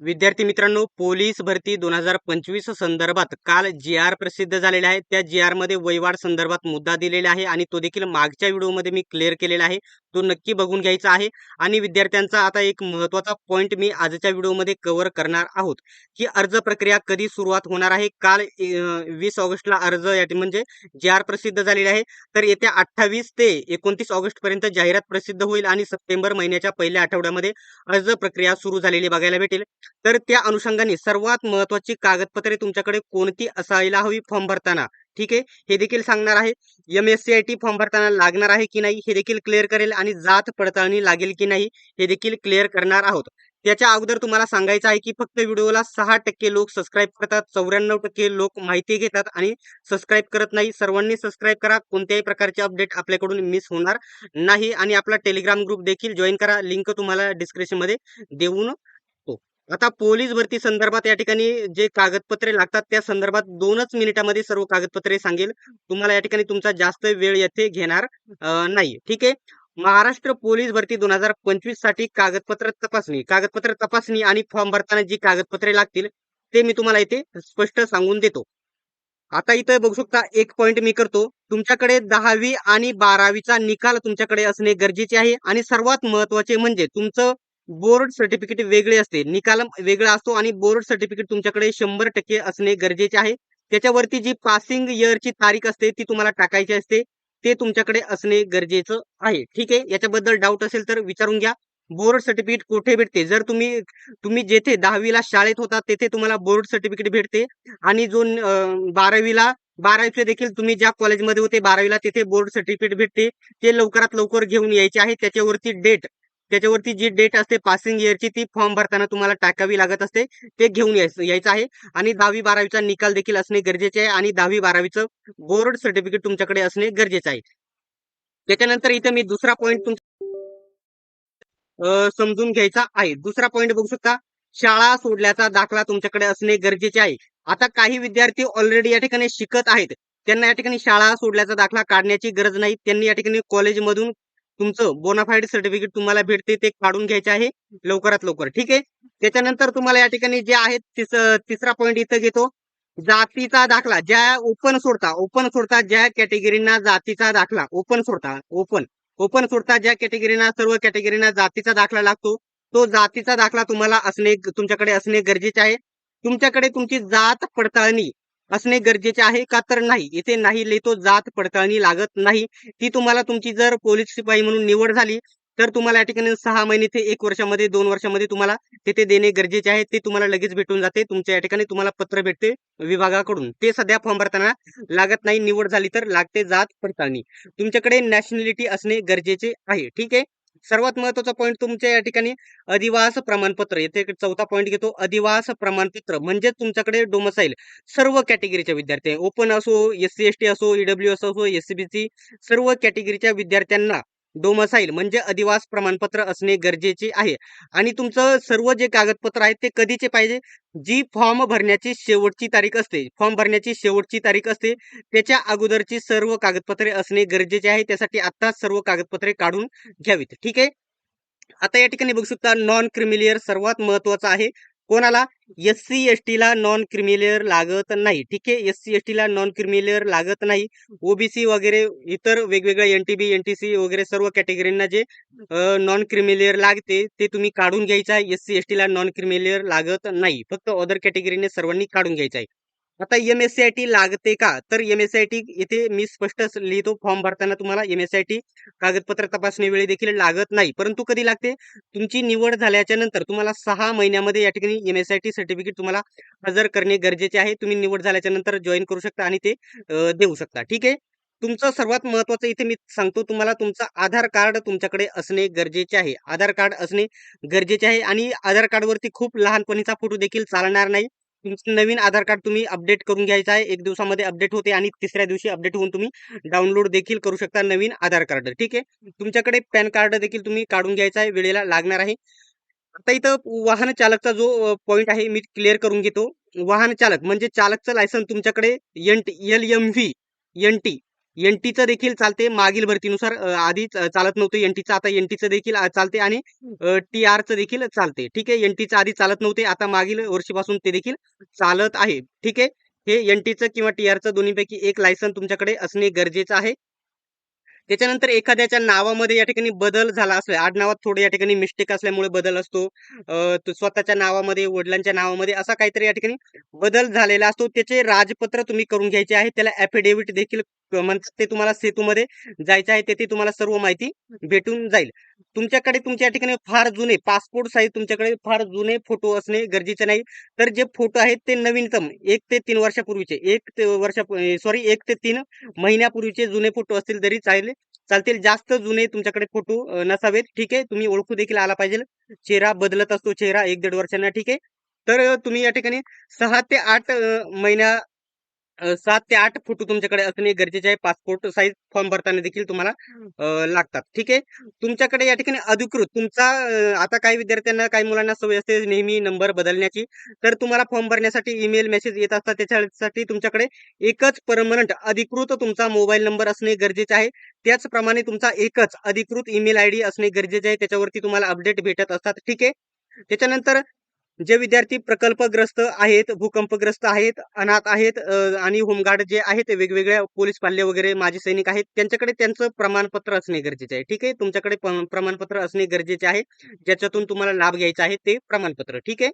विद्यार्थी मित्रांनो पोलीस भरती दोन हजार पंचवीस संदर्भात काल जी आर प्रसिद्ध झालेला आहे. त्या जी आरमध्ये वैवाड संदर्भात मुद्दा दिलेला आहे आणि तो देखील मागच्या व्हिडिओमध्ये मी क्लिअर केलेला आहे. तो नक्की बघून घ्यायचा आहे. आणि विद्यार्थ्यांचा आता एक महत्त्वाचा पॉईंट मी आजच्या व्हिडिओमध्ये कव्हर करणार आहोत. की अर्ज प्रक्रिया कधी सुरुवात होणार आहे? काल वीस ऑगस्टला अर्ज म्हणजे जे आर प्रसिद्ध झालेले आहे. तर येत्या अठ्ठावीस ते एकोणतीस ऑगस्ट पर्यंत जाहिरात प्रसिद्ध होईल आणि सप्टेंबर महिन्याच्या पहिल्या आठवड्यामध्ये अर्ज प्रक्रिया सुरू झालेली बघायला भेटेल. तर त्या अनुषंगाने सर्वात महत्वाची कागदपत्रे तुमच्याकडे कोणती असायला हवी? फॉर्म भरताना. ठीक आहे? हे देखील सांगणार आहे. M S C I T form भरताना लागणार आहे की नाही हे देखील क्लिअर करेल आणि जात पडताळणी लागेल की नाही हे देखील क्लिअर करणार आहोत. त्याच्या अगोदर तुम्हाला सांगायचं आहे की फक्त व्हिडिओला सहा टक्के लोक सबस्क्राईब करतात चौऱ्याण्णव टक्के लोक माहिती घेतात आणि सबस्क्राईब करत नाही. सर्वांनी सबस्क्राईब करा कोणत्याही प्रकारचे अपडेट आपल्याकडून मिस होणार नाही. आणि आपला टेलिग्राम ग्रुप देखील जॉईन करा. लिंक तुम्हाला डिस्क्रिप्शनमध्ये देऊन आता पोलीस भरती संदर्भात या ठिकाणी जे कागदपत्रे लागतात त्या संदर्भात दोनच मिनिटामध्ये सर्व कागदपत्रे सांगेल. तुम्हाला या ठिकाणी तुमचा जास्त वेळ येथे घेणार नाही. ठीक आहे? महाराष्ट्र पोलीस भरती दोन हजार पंचवीससाठी कागदपत्र तपासणी. कागदपत्र तपासणी आणि फॉर्म भरताना जी कागदपत्रे लागतील ते मी तुम्हाला इथे स्पष्ट सांगून देतो. आता इथं बघू शकता एक पॉइंट मी करतो. तुमच्याकडे दहावी आणि बारावीचा निकाल तुमच्याकडे असणे गरजेचे आहे आणि सर्वात महत्त्वाचे म्हणजे तुमचं बोर्ड सर्टिफिकेट वेगळे असते. निकाल वेगळा असतो आणि बोर्ड सर्टिफिकेट तुमच्याकडे शंभर टक्के असणे गरजेचे आहे. त्याच्यावरती जी पासिंग इयरची तारीख असते ती तुम्हाला टाकायची असते ते तुमच्याकडे असणे गरजेचं आहे. ठीक आहे? याच्याबद्दल डाऊट असेल तर विचारून घ्या. बोर्ड सर्टिफिकेट कुठे भेटते? जर तुम्ही तुम्ही जेथे दहावीला शाळेत होता तेथे तुम्हाला बोर्ड सर्टिफिकेट भेटते आणि जो बारावीला बारावीचे देखील तुम्ही ज्या कॉलेजमध्ये होते बारावीला तिथे बोर्ड सर्टिफिकेट भेटते ते लवकरात लवकर घेऊन यायचे आहे. त्याच्यावरती डेट त्याच्यावरती जी डेट असते पासिंग इयरची ती फॉर्म भरताना तुम्हाला टाकावी लागत असते. ते घेऊन यायचं आहे. आणि दहावी बारावीचा निकाल देखील असणे गरजेचे आहे. आणि दहावी बारावीचं बोर्ड सर्टिफिकेट तुमच्याकडे असणे गरजेचं आहे. त्याच्यानंतर इथे मी दुसरा पॉईंट तुम समजून घ्यायचा आहे. दुसरा पॉईंट बघू शकता. शाळा सोडल्याचा दाखला तुमच्याकडे असणे गरजेचे आहे. आता काही विद्यार्थी ऑलरेडी या ठिकाणी शिकत आहेत. त्यांना या ठिकाणी शाळा सोडल्याचा दाखला काढण्याची गरज नाही. त्यांनी या ठिकाणी कॉलेजमधून तुमचं बोनाफाईड सर्टिफिकेट तुम्हाला भेटते ते काढून घ्यायचे आहे लवकरात लवकर. ठीक आहे? त्याच्यानंतर तुम्हाला या ठिकाणी जे आहे तिसरा पॉईंट इथं घेतो. जातीचा दाखला ज्या ओपन सोडता ओपन सोडता ज्या कॅटेगरीना जातीचा दाखला ओपन सोडता ओपन ओपन सोडता ज्या कॅटेगरीना सर्व कॅटेगरीना जातीचा दाखला लागतो. तो जातीचा दाखला तुम्हाला असणे तुमच्याकडे असणे गरजेचे आहे. तुमच्याकडे तुमची जात पडताळणी असणे गरजेचे आहे का तर नाही. इथे नाही लिहितो जात पडताळणी लागत नाही. ती तुम्हाला तुमची जर पोलीस शिपाई म्हणून निवड झाली तर तुम्हाला या ठिकाणी सहा महिने ते एक वर्षामध्ये दोन वर्षामध्ये तुम्हाला तिथे देणे गरजेचे आहे. ते तुम्हाला लगेच भेटून जाते. तुमच्या या ठिकाणी तुम्हाला पत्र भेटते विभागाकडून. ते सध्या फॉर्म भरताना लागत नाही. निवड झाली तर लागते जात पडताळणी. तुमच्याकडे नॅशनॅलिटी असणे गरजेचे आहे. ठीक आहे? सर्वात महत्त्वाचा पॉईंट तुमच्या या ठिकाणी अधिवास प्रमाणपत्र. येथे चौथा पॉईंट घेतो. अधिवास प्रमाणपत्र म्हणजे तुमच्याकडे डोमसाईल सर्व कॅटेगरीच्या विद्यार्थी ओपन असो एस सी एस टी असो ईडब्ल्यू एस असो एस सी सर्व कॅटेगरीच्या विद्यार्थ्यांना डोमसाईल म्हणजे अधिवास प्रमाणपत्र असणे गरजेचे आहे. आणि तुमचं सर्व जे कागदपत्र आहेत ते कधीचे पाहिजे? जी फॉर्म भरण्याची शेवटची तारीख असते. फॉर्म भरण्याची शेवटची तारीख असते. त्याच्या अगोदरची सर्व कागदपत्रे असणे गरजेचे आहे. त्यासाठी आत्ताच सर्व कागदपत्रे काढून घ्यावीत. ठीक आहे? आता या ठिकाणी बघू शकता नॉन क्रिमिलियर सर्वात महत्वाचं आहे. कोणाला एस सी एस टीला नॉन क्रिमिलेअर लागत नाही. ठीक आहे? एस सी एस टीला नॉन क्रिमिलेअर लागत नाही. ओबीसी वगैरे इतर वेगवेगळ्या N T B N T C वगैरे सर्व कॅटेगरींना जे नॉन क्रिमिलेअर लागते ते तुम्ही काढून घ्यायचं. आहे एस सी एस टीला नॉन क्रिमिलेअर लागत नाही. फक्त अदर कॅटेगरीने सर्वांनी काढून घ्यायचं आहे. आता M S C I T लागते का? तर M S C I T इथे मी स्पष्ट लिहितो फॉर्म भरताना तुम्हाला एम एस आय टी कागदपत्र तपासणी वेळी देखील लागत नाही. परंतु कधी लागते? तुमची निवड झाल्याच्यानंतर तुम्हाला सहा महिन्यामध्ये या ठिकाणी M S I T certificate तुम्हाला हजर करणे गरजेचे आहे. तुम्ही निवड झाल्याच्यानंतर जॉईन करू शकता आणि ते देऊ शकता. ठीक आहे? तुमचं सर्वात महत्वाचं इथे मी सांगतो तुम्हाला तुमचं आधार कार्ड तुमच्याकडे असणे गरजेचे आहे. आधार कार्ड असणे गरजेचे आहे आणि आधार कार्डवरती खूप लहानपणीचा फोटो देखील चालणार नाही. तुमचं नवीन आधार कार्ड तुम्ही अपडेट करून घ्यायचं आहे. एक दिवसामध्ये अपडेट होते आणि तिसऱ्या दिवशी अपडेट होऊन तुम्ही डाउनलोड देखील करू शकता नवीन आधार कार्ड. ठीक आहे? तुमच्याकडे पॅन कार्ड देखील तुम्ही काढून घ्यायचा आहे. वेळेला लागणार आहे. आता इथं वाहन चालकचा जो पॉईंट आहे मी क्लिअर करून घेतो. वाहन चालक म्हणजे चालकचं लायसन तुमच्याकडे N T L M V N T एनटीचं देखील चालते मागील भरतीनुसार आधी चालत नव्हतं एनटीचं आता एनटीचं देखील चालते आणि टी आरचं देखील चालते. ठीक आहे एनटीचं आधी चालत नव्हते आता मागील वर्षीपासून ते देखील चालत आहे. ठीक आहे हे एनटीचं किंवा टी आरचं दोन्हीपैकी एक लायसन तुमच्याकडे असणे गरजेचं आहे. त्याच्यानंतर एखाद्याच्या नावामध्ये या ठिकाणी बदल झाला असला आडनावात थोडे या ठिकाणी मिस्टेक असल्यामुळे बदल असतो. स्वतःच्या नावामध्ये वडिलांच्या नावामध्ये असा काहीतरी या ठिकाणी बदल झालेला असतो. त्याचे राजपत्र तुम्ही करून घ्यायचे आहे. त्याला ॲफिडेव्हिट देखील म्हणतात ते तुम्हाला सेतूमध्ये जायचं आहे. तेथे तुम्हाला सर्व माहिती भेटून जाईल. तुमच्याकडे तुमच्या ठिकाणी फार जुने पासपोर्ट साईज तुमच्याकडे फार जुने फोटो असणे गरजेचे नाही. तर जे फोटो आहेत ते नवीनतम एक ते तीन वर्षापूर्वीचे एक ते वर्षा सॉरी एक ते तीन महिन्यापूर्वीचे जुने फोटो असतील तरी चालेल. चालतील. जास्त जुने तुमच्याकडे फोटो नसावेत. ठीक आहे? तुम्ही ओळखू देखील आला पाहिजे. चेहरा बदलत असतो. चेहरा एक दीड वर्षांना. ठीक आहे? तर तुम्ही या ठिकाणी सहा ते आठ महिन्या सात ते आठ फोटो तुमच्याकडे असणे गरजेचे आहे. पासपोर्ट साईज फॉर्म भरताना देखील तुम्हाला लागतात. ठीक आहे? तुमच्याकडे या ठिकाणी अधिकृत तुमचा आता काही विद्यार्थ्यांना काही मुलांना सवय असते नेहमी नंबर बदलण्याची. तर तुम्हाला फॉर्म भरण्यासाठी ईमेल मेसेज येत असतात. त्याच्यासाठी तुमच्याकडे एकच परमनंट अधिकृत तुमचा मोबाईल नंबर असणे गरजेचे आहे. त्याचप्रमाणे तुमचा एकच अधिकृत ईमेल आय डी असणे गरजेचे आहे. त्याच्यावरती तुम्हाला अपडेट भेटत असतात. ठीक आहे? त्याच्यानंतर जे विद्यार्थी प्रकल्पग्रस्त आहेत भूकंपग्रस्त आहेत अनाथ आहेत आणि होमगार्ड जे आहेत वेगवेगळ्या पोलीस पाल्य वगैरे माजी सैनिक आहेत त्यांच्याकडे त्यांचं प्रमाणपत्र असणे गरजेचे आहे. ठीक आहे? तुमच्याकडे प्रमाणपत्र असणे गरजेचे आहे. ज्याच्यातून तुम्हाला लाभ घ्यायचा आहे ते प्रमाणपत्र. ठीक आहे?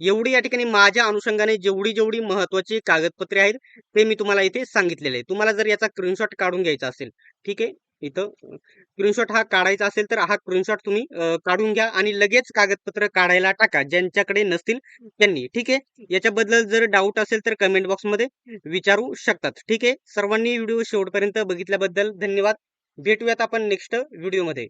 एवढी या ठिकाणी माझ्या अनुषंगाने जेवढी जेवढी महत्वाची कागदपत्रे आहेत ते मी तुम्हाला इथे सांगितलेले आहे तुम्हाला जर याचा स्क्रीनशॉट काढून घ्यायचा असेल ठीक आहे? इथं. स्क्रीनशॉट हा काढायचा असेल तर हा स्क्रीनशॉट तुम्ही काढून घ्या आणि लगेच कागदपत्र काढायला टाका. ज्यांच्याकडे नसतील त्यांनी. ठीक आहे? याच्याबद्दल जर डाऊट असेल तर कमेंट बॉक्समध्ये विचारू शकतात. ठीक आहे? सर्वांनी व्हिडिओ शेवटपर्यंत बघितल्याबद्दल धन्यवाद. भेटूयात आपण नेक्स्ट व्हिडिओमध्ये